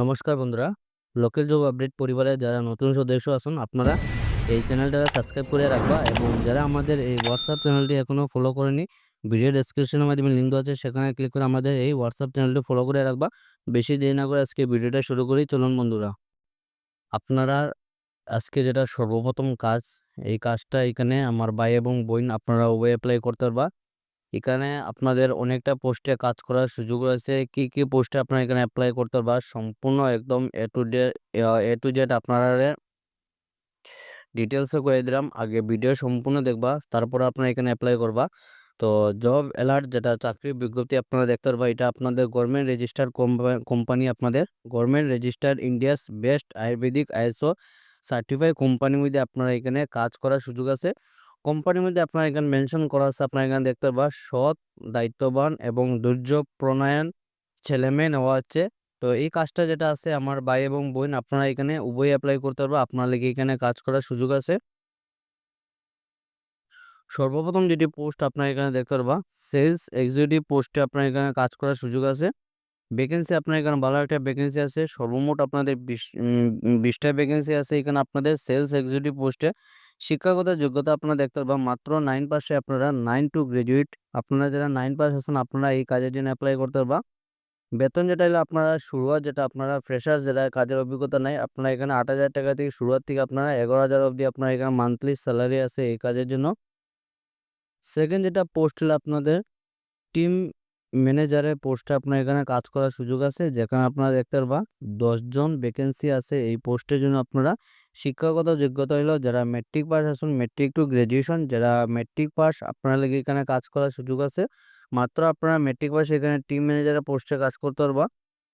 নমস্কার বন্ধুরা, local job update পরিবারে যারা নতুন সদস্য আসুন আপনারা এই চ্যানেলটা সাবস্ক্রাইব করে রাখবা এবং যারা আমাদের এই হোয়াটসঅ্যাপ চ্যানেলটি এখনও ফলো করেনি ভিডিও ডেসক্রিপশনের মাধ্যমে লিঙ্ক দেওয়া আছে, সেখানে ক্লিক করে আমাদের এই হোয়াটসঅ্যাপ চ্যানেলটি ফলো করে রাখবা। বেশি দেরি না করে আজকে ভিডিওটা শুরু করি, চলুন বন্ধুরা। আপনারা আজকে যেটা সর্বপ্রথম কাজ, এই কাজটা এখানে আমার ভাই এবং বোন আপনারা ওয়ে অ্যাপ্লাই করতে পারবা। এখানে আপনাদের অনেকটা পোস্টে কাজ করার সুযোগ রয়েছে। কি কি পোস্টে আপনারা এখানে অ্যাপ্লাই করতে পারবা সম্পূর্ণ একদম A to D A to Z আপনারা ডিটেলসে করে দিলাম। আগে ভিডিও সম্পূর্ণ দেখবা, তারপর আপনারা এখানে অ্যাপ্লাই করবা। তো জব অ্যালার্ট যেটা চাকরির বিজ্ঞপ্তি আপনারা দেখতে পারবা, এটা আপনাদের গভর্নমেন্ট রেজিস্টার কোম্পানি আপনাদের। Government registered India's best ayurvedic ISO certify কোম্পানির মধ্যে আপনারা এখানে কাজ করার সুযোগ আছে। কোম্পানির মধ্যে আপনার এখানে মেনশন করা আছে, আপনার এখানে দেখতে পারবা, সৎ, দায়িত্ববান এবং ধৈর্য প্রণয়ন ছেলেমেয়ে নেওয়া হচ্ছে। তো এই কাজটা যেটা আছে, আমার ভাই এবং বোন, আপনারা এখানে উভয় অ্যাপ্লাই করতে পারব, আপনার লেগে এখানে কাজ করার সুযোগ আছে। সর্বপ্রথম যেটি পোস্ট আপনার এখানে দেখতে পারবা সেলস এক্সিকিউটিভ পোস্টে আপনার এখানে কাজ করার সুযোগ আছে। ভ্যাকেন্সি আপনার এখানে ভালো একটা ভ্যাকেন্সি আছে, সর্বমোট আপনাদের বিশ বিশটা ভ্যাকেন্সি আছে এখানে আপনাদের সেলস এক্সিকিউটিভ পোস্টে শিক্ষাগত যোগ্যতা আপনারা দেখতে পারবেন মাত্র নাইন পাসে আপনারা নাইন টু গ্রাজুয়েট আপনারা যারা নাইন পাস আছেন, আপনারা এই কাজের জন্য অ্যাপ্লাই করতে পারবা। বেতন যেটা হলো আপনারা শুরুয়াত যেটা, আপনারা ফ্রেশার্স যেটা কাজের অভিজ্ঞতা নাই, আপনারা এখানে আট হাজার টাকা থেকে শুরুয়াত থেকে আপনারা এগারো হাজার অবধি আপনার এখানে মান্থলি স্যালারি আছে এই কাজের জন্য। সেকেন্ড যেটা পোস্ট হলো আপনাদের টিম ম্যানেজারের পোস্টে আপনার এখানে কাজ করার সুযোগ আছে, যেখানে আপনারা দেখতে পারবা দশজন ভ্যাকেন্সি আছে এই পোস্টের জন্য আপনারা শিক্ষাগত যোগ্যতা হলো যারা মেট্রিক পাস আসুন মেট্রিক টু গ্র্যাজুয়েশন যারা মেট্রিক পাস আপনারা লেগে এখানে কাজ করার সুযোগ আছে। মাত্র আপনারা মেট্রিক পাস এখানে টিম ম্যানেজারের পোস্টে কাজ করতে পারবা।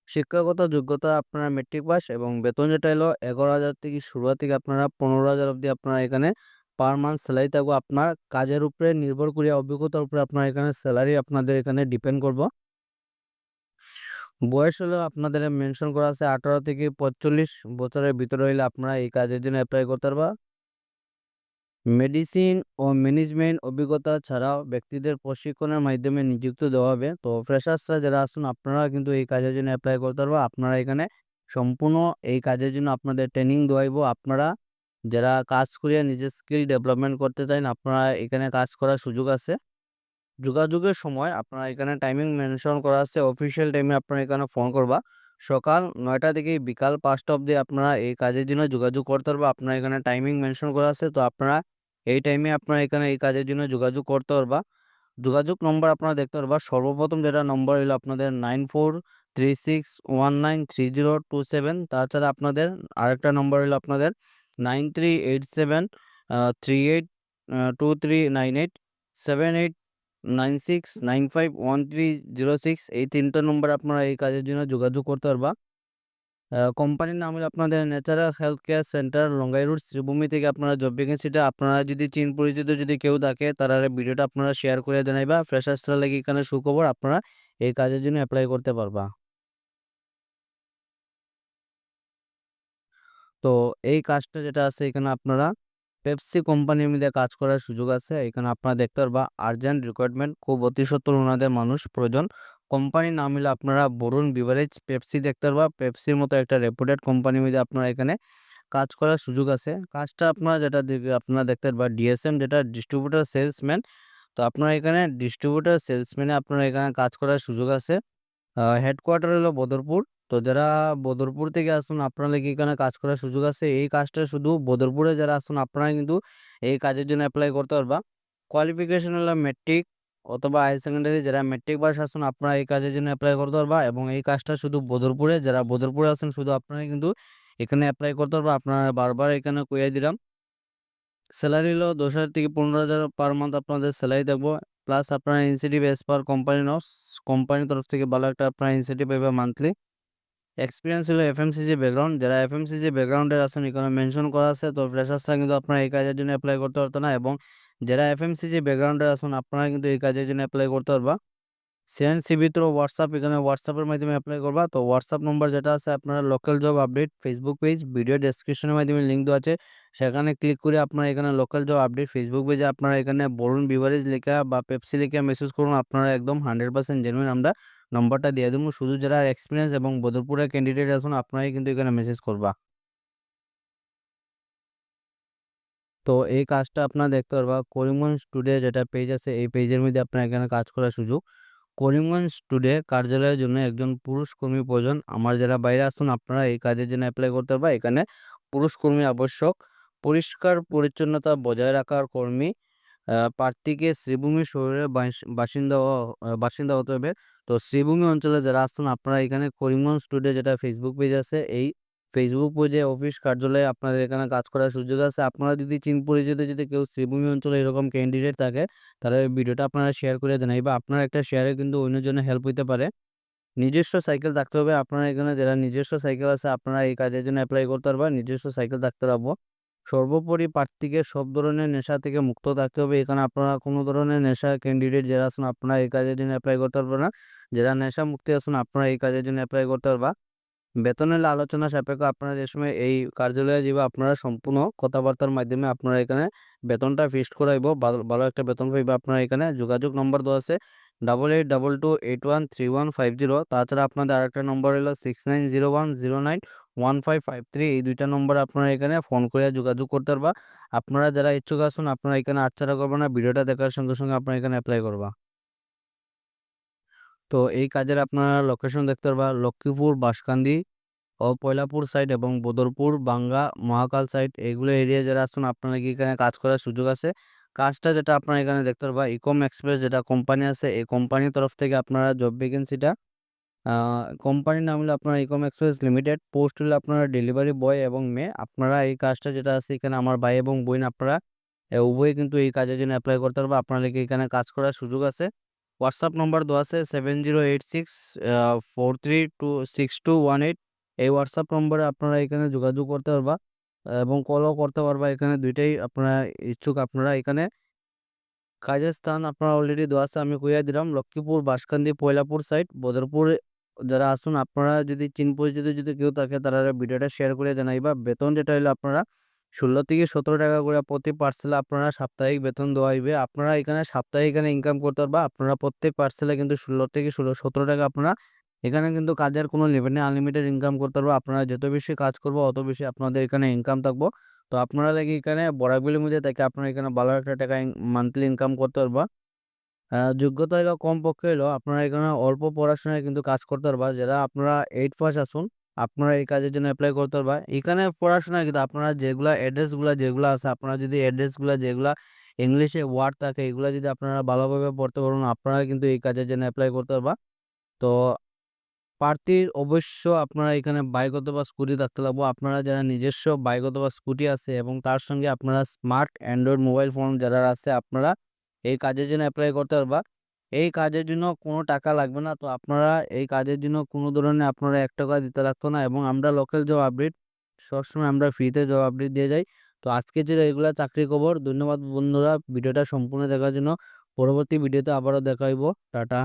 শিক্ষাগত যোগ্যতা আপনারা মেট্রিক পাস এবং বেতন যেটা হলো এগারো হাজার থেকে শুরুয়াত থেকে আপনারা পনেরো হাজার অবধি আপনারা এখানে পার মান্থ স্যালারি থাকব। আপনার কাজের উপরে নির্ভর করিয়া অভিজ্ঞতার উপরে আপনার এখানে স্যালারি আপনাদের এখানে ডিপেন্ড করব। বয়স হলো আপনাদের মেনশন করা আছে আঠারো থেকে পঁয়তাল্লিশ বছরের ভিতরে হইলে আপনারা এই কাজের জন্য অ্যাপ্লাই করতে পারবা। মেডিসিন ও ম্যানেজমেন্ট অভিজ্ঞতা ছাড়াও ব্যক্তিদের প্রশিক্ষণের মাধ্যমে নিযুক্ত দেওয়া হবে। তো ফ্রেশার্সরা যারা আসুন আপনারা কিন্তু এই কাজের জন্য অ্যাপ্লাই করতে পারব। আপনারা এখানে সম্পূর্ণ এই কাজের জন্য আপনাদের ট্রেনিং দেওয়াইব। আপনারা যারা কাজ করিয়া নিজের স্কিল ডেভেলপমেন্ট করতে চান আপনারা এখানে কাজ করার সুযোগ আছে। যোগাযোগের সময় আপনার এখানে টাইমিং মেনশন করা আছে অফিসিয়াল টাইমে আপনারা এখানে ফোন করবা। সকাল নয়টা থেকে বিকাল পাঁচটা অবধি আপনারা এই কাজের জন্য যোগাযোগ করতে পারবা। আপনার এখানে টাইমিং মেনশন করা আছে, তো আপনারা এই টাইমে আপনারা এখানে এই কাজের জন্য যোগাযোগ করতে পারবা। যোগাযোগ নম্বর আপনারা দেখতে পারবা। সর্বপ্রথম যেটা নম্বর হলো আপনাদের nine four three six one nine three zero two seven তাছাড়া আপনাদের আরেকটা নম্বর হলো আপনাদের nine three eight seven three eight two three nine eight seven eight nine six, nine five, one three zero six এই তিনটা নম্বর আপনারা এই কাজের জন্য যোগাযোগ করতে পারবা। কোম্পানির নাম হলো আপনাদের natural health care centre Longai road Sribhumi থেকে আপনারা জব ভ্যাকেন্সিটা আপনারা যদি চিন পরিচিত যদি কেউ থাকে, তারা ভিডিওটা আপনারা শেয়ার করে জানাইবা। ফ্রেশার্সরা লাগে এখানে সুখবর, আপনারা এই কাজের জন্য অ্যাপ্লাই করতে পারবা। তো এই কাজটা যেটা আছে এখানে আপনারা পেপসি কোম্পানির মধ্যে কাজ করার সুযোগ আছে। এখানে আপনারা দেখতে পারবা আর্জেন্ট রিকোয়ারমেন্ট খুব অতি সত্তর ওনাদের মানুষ প্রয়োজন। কোম্পানির নাম হলে আপনারা বরুণ বিভারেজ পেপসি দেখতে পারবা। পেপসির মতো একটা রেপুটেড কোম্পানির মধ্যে আপনারা এখানে কাজ করার সুযোগ আছে। কাজটা আপনারা যেটা আপনারা দেখতে পারবা ডিএসএম যেটা ডিস্ট্রিবিউটার সেলসম্যান তো আপনারা এখানে ডিস্ট্রিবিউটার সেলসম্যানে আপনারা এখানে কাজ করার সুযোগ আছে। হেডকোয়ার্টার হলো বদরপুর। তো যারা বদরপুর থেকে আসুন, আপনারা কি এখানে কাজ করার সুযোগ আছে। এই কাজটা শুধু বদরপুরে যারা আসুন আপনারা কিন্তু এই কাজের জন্য অ্যাপ্লাই করতে পারবা। কোয়ালিফিকেশন হলো মেট্রিক অথবা হায়ার সেকেন্ডারি যারা মেট্রিক পাস আসুন, আপনারা এই কাজের জন্য অ্যাপ্লাই করতে পারবা এবং এই কাজটা শুধু বদরপুরে, যারা বদরপুরে আসুন, শুধু আপনারা কিন্তু এখানে অ্যাপ্লাই করতে পারবা। আপনারা বারবার এখানে কইয়াই দিলাম। স্যালারি হলো দশ হাজার থেকে পনেরো হাজার পার মান্থ আপনাদের স্যালারি দেখব প্লাস আপনারা incentive as per company norms কোম্পানির তরফ থেকে ভালো একটা আপনারা ইনসেন্টিভ পাইবে মান্থলি এক্সপিরিয়েন্স হলো এফএমসিজি ব্যাকগ্রাউন্ড যারা এফ এফএমসিজি ব্যাকগ্রাউন্ডের আসুন এখানে মেনশন করা আছে, তো ফ্রেশার্সরা কিন্তু আপনারা এই কাজের জন্য অ্যাপ্লাই করতে পারতো না এবং যারা এফএমসিজি ব্যাকগ্রাউন্ডের আসুন, আপনারা কিন্তু এই কাজের জন্য অ্যাপ্লাই করতে পারবা। সেন্ড সিবি থ্রু হোয়াটসঅ্যাপ এখানে হোয়াটসঅ্যাপের মাধ্যমে অ্যাপ্লাই করবা। তো হোয়াটসঅ্যাপ নম্বর যেটা আছে, আপনারা local job update Facebook page video ডেসক্রিপশনের মাধ্যমে লিঙ্ক দেওয়া আছে। সেখানে ক্লিক করে আপনারা এখানে লোকাল জব আপডেট ফেসবুক পেজে আপনারা এখানে বরুণ বিভারেজ লেখা বা পেপসি লেখা মেসেজ করুন। আপনারা একদম হান্ড্রেড পার্সেন্ট জেনুইন আমরা নম্বরটা দিয়ে দেবো। শুধু যারা এক্সপিরিয়েন্স এবং বদরপুরের ক্যান্ডিডেট আসুন আপনারাই কিন্তু এখানে মেসেজ করবা। তো এই কাজটা আপনারা দেখতে পারবা। করিমগঞ্জ টুডে যেটা পেজ আছে, এই পেজের মধ্যে আপনার এখানে কাজ করার সুযোগ। করিমগঞ্জ টুডে কার্যালয়ের জন্য একজন পুরুষ কর্মী প্রয়োজন। আমার যারা বাইরে আসুন আপনারা এই কাজের জন্য অ্যাপ্লাই করতে পারবা। এখানে পুরুষ কর্মী আবশ্যক। পরিষ্কার পরিচ্ছন্নতা বজায় রাখার কর্মী প্রার্থীকে শ্রীভূমি শহরের বাসিন্দা বাসিন্দা হতে হবে। তো শ্রীভূমি অঞ্চলে যারা আসছেন, আপনারা এখানে করিমগঞ্জ টুডে যেটা ফেসবুক পেজ আছে, এই ফেসবুক পেজে অফিস কার্যালয়ে আপনাদের এখানে কাজ করার সুযোগ আছে। আপনারা যদি চিন পরিচিত যদি কেউ শ্রীভূমি অঞ্চলে এরকম ক্যান্ডিডেট থাকে, তাহলে ভিডিওটা আপনারা শেয়ার করে দেন। বা আপনার একটা শেয়ারে কিন্তু অন্যজনের হেল্প হইতে পারে। নিজস্ব সাইকেল থাকতে হবে। আপনারা এখানে যারা নিজস্ব সাইকেল আছে, আপনারা এই কাজের জন্য অ্যাপ্লাই করতে পারবেন নিজস্ব সাইকেল থাকতে পারব সর্বোপরি প্রার্থীকে সব ধরনের নেশা থেকে মুক্ত থাকতে হবে। এখানে আপনারা কোনো ধরনের নেশা ক্যান্ডিডেট যারা আছেন, আপনারা এই কাজের জন্য অ্যাপ্লাই করতে পারবেন না। যারা নেশা মুক্তি আছেন, আপনারা এই কাজের জন্য অ্যাপ্লাই করতে পারবা। বেতনের আলোচনা সাপেক্ষ আপনারা যে সময় এই কার্যালয়ে যাবে আপনারা সম্পূর্ণ কথাবার্তার মাধ্যমে আপনারা এখানে বেতনটা ফিক্সড করাইব ভালো একটা বেতন পাইবে আপনারা এখানে। যোগাযোগ নম্বর দেওয়া আছে double eight double two eight one three one five zero তাছাড়া আপনাদের আরেকটা নম্বর হলো six nine zero one zero nine one five five three এই দুইটা নম্বর আপনারা এখানে ফোন করে যোগাযোগ করতে পারবা। আপনারা যারা ইচ্ছুক আসুন আপনারা এখানে আচ্ছারা করবেন না, ভিডিওটা দেখার সঙ্গে সঙ্গে আপনারা এখানে অ্যাপ্লাই করবা। তো এই কাজের আপনারা লোকেশন দেখতে পারবা, লক্ষ্মীপুর বাঁশকান্দি ও পয়লাপুর সাইড এবং বদরপুর, বাঙ্গা, মহাকাল সাইড এগুলো এরিয়া যারা আসুন আপনারা কি এখানে কাজ করার সুযোগ আছে? কাজটা যেটা আপনারা এখানে দেখতে পারবা ইকম এক্সপ্রেস যেটা কোম্পানি আছে, এই কোম্পানির তরফ থেকে আপনারা জব ভ্যাকেন্সিটা কোম্পানির নাম হলো আপনারা ইকম এক্সপ্রেস লিমিটেড পোস্ট হলো আপনারা ডেলিভারি বয় এবং মেয়ে। আপনারা এই কাজটা যেটা আছে এখানে আমার ভাই এবং বোন আপনারা উভয়ই কিন্তু এই কাজের জন্য অ্যাপ্লাই করতে পারব। আপনাদেরকে এখানে কাজ করার সুযোগ আছে। হোয়াটসঅ্যাপ নম্বর দেওয়া আছে seven zero eight six four three two six two one eight এই হোয়াটসঅ্যাপ নম্বরে আপনারা এখানে যোগাযোগ করতে পারবা এবং কলও করতে পারবা। এখানে দুইটাই আপনারা ইচ্ছুক আপনারা এখানে। কাজের স্থান আপনারা অলরেডি দেওয়া আছে। আমি কইয়া দিলাম, লক্ষ্মীপুর বাসকান্দি পয়লাপুর সাইড বদরপুর যারা আসুন, আপনারা যদি চিন পরিচিত যদি কেউ থাকে, তারা ভিডিওটা শেয়ার করে জানাই বা বেতন যেটা হলো আপনারা ষোলো থেকে সতেরো টাকা করে প্রতি পার্সেলে আপনারা সাপ্তাহিক বেতন দেওয়া হইবে। আপনারা এখানে সাপ্তাহিক এখানে ইনকাম করতে পারবা। আপনারা প্রত্যেক পার্সেলে কিন্তু ষোলো থেকে ষোলো, সতেরো টাকা আপনারা এখানে কিন্তু কাজের কোনো লিমিট নেই। আনলিমিটেড ইনকাম করতে পারব। আপনারা যত বেশি কাজ করব, অত বেশি আপনাদের এখানে ইনকাম থাকব। তো আপনারা লাগে এখানে বরাকবিলের মধ্যে থেকে আপনারা এখানে ভালো একটা টাকা মান্থলি ইনকাম করতে পারবা। যোগ্যতা হলো কম পক্ষে হলো আপনারা এখানে অল্প পড়াশোনায় কিন্তু কাজ করতে পারবা। যারা আপনারা এইট পাস আসুন আপনারা এই কাজের জন্য অ্যাপ্লাই করতে পারবা। এখানে পড়াশোনা কিন্তু আপনারা যেগুলা অ্যাড্রেসগুলো যেগুলো আছে, আপনারা যদি অ্যাড্রেসগুলো যেগুলা ইংলিশে ওয়ার্ড থাকে, এগুলো যদি আপনারা ভালোভাবে পড়তে পারবেন, আপনারা কিন্তু এই কাজের জন্য অ্যাপ্লাই করতে পারবা। তো প্রার্থীর অবশ্য আপনারা এখানে বাইক অথবা স্কুটি থাকতে লাগবো। আপনারা যারা নিজস্ব বাইক অথবা স্কুটি আছে এবং তার সঙ্গে আপনারা স্মার্ট অ্যান্ড্রয়েড মোবাইল ফোন যারা আছে, আপনারা এই কাজের জন্য অ্যাপ্লাই করতে পারবা। এই কাজের জন্য কোনো টাকা লাগবে না। তো আপনারা এই কাজের জন্য কোনো ধরনের আপনারা এক টাকা দিতে লাগতো না এবং আমরা লোকাল জব আপডেট সবসময় আমরা ফ্রিতে জব আপডেট দিয়ে যাই। তো আজকে যে রেগুলার চাকরি খবর, ধন্যবাদ বন্ধুরা। ভিডিওটা সম্পূর্ণ দেখার জন্য। পরবর্তী ভিডিওতে আবারও দেখা হইব। টাটা।